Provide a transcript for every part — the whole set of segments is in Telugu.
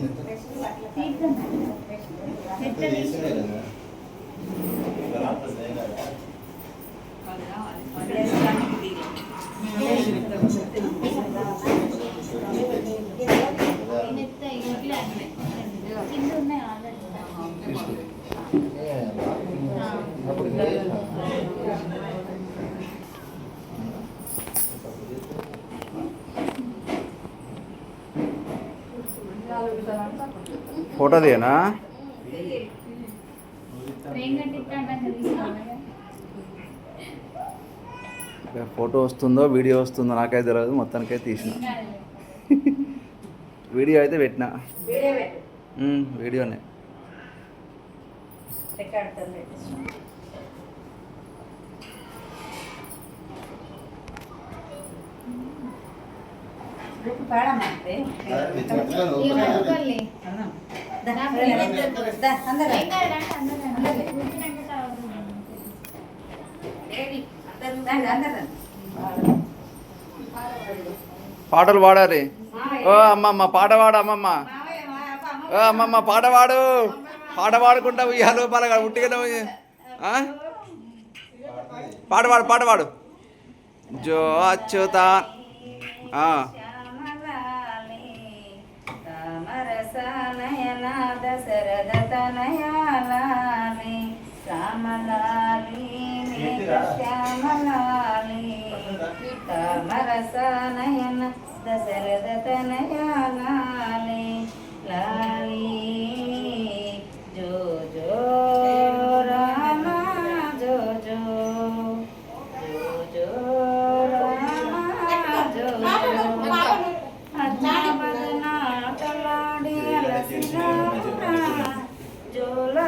కింద ఫోటో దిగనా ట్రైన్ కట్టిస్తాంటే తీసుకోవాలి ఫోటో వస్తుందో వీడియో వస్తుందో నాకైతే తెలియదు మొత్తానికైతే తీసిన. వీడియో అయితే పెట్టిన. వీడియోనే. పాటలు పాడాలి ఓ అమ్మమ్మ పాట పాడు అమ్మమ్మ. ఓ అమ్మమ్మ పాట పాడు. పాట పాడుకుంటా ఉయ్యాలు పలగా ఉట్టిగా పాట పాడు పాట పాడు. జో అచ్యుత నయన దశరథ తనయాలి రామలాలి శ్యామలాలి కామరస నయన దశరథ తనయాలి లాలి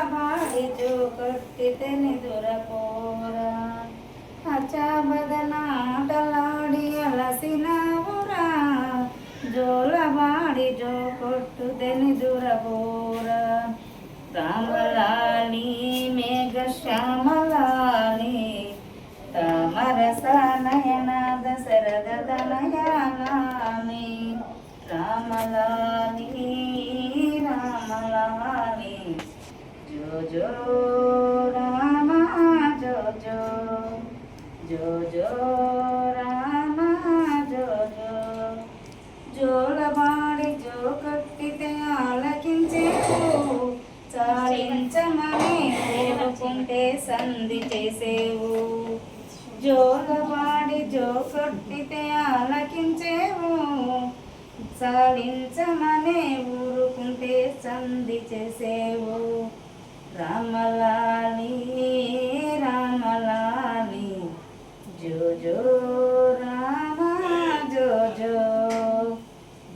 జోలబాడి జో కట్టితే నిదురపోరా అచ్చాబదనాటలాడి అలసినావురా జోలబాడి జో కొట్టుతే నిదురపోరా రామలాలి మేఘ శ్యామలాలి రామరస నయన దశరథ తనయాలి రామలాలి రామలాలి. జో జో రామ జో జో. జో జో రామ జో జో. జోలబాడి జో కట్టితే ఆలకించేవు చాలించమని కోరుకుంటే సంధి చేసేవు. జోలబాడి జో కొట్టితే ఆలకించేవు. సాధించమనే ఊరుకుంటే సంధి చేసేవు. రామలాలి రామలాలి జో జో రామ జో జో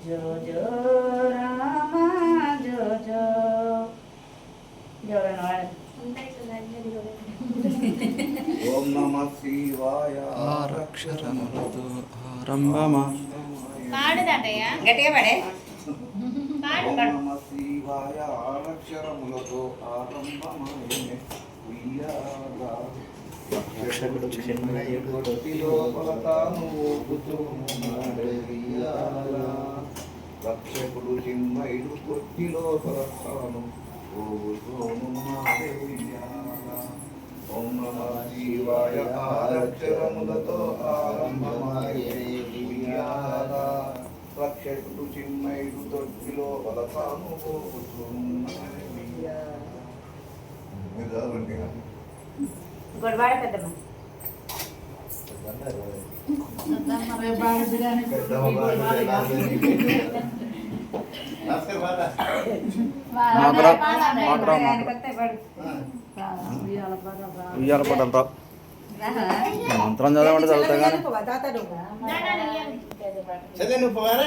జో జో రామ జో జో. ఓం నమ శివాయ. ఆరక్షరములతో ఆరంభమా పాడుదటయ్యా గట్టిగా పడే. పాడు నమ శివాయ. ఆరక్షరములతో ఆరంభమైన ఉయ్యాల. రక్షకుడు చిన్మయుడు కొట్టిలో ఊపుతూనున్నాడే ఉయ్యాల. ఓం నమ శివాయ ఆరక్షరములతో ఆరంభమాయే. తొట్టిలో వలసాను పోతున్నాడే ఉయ్యాల. మీరు మంత్రం చదవమంటే చదువుతా కానీ. చదివి నువ్వు పోవారా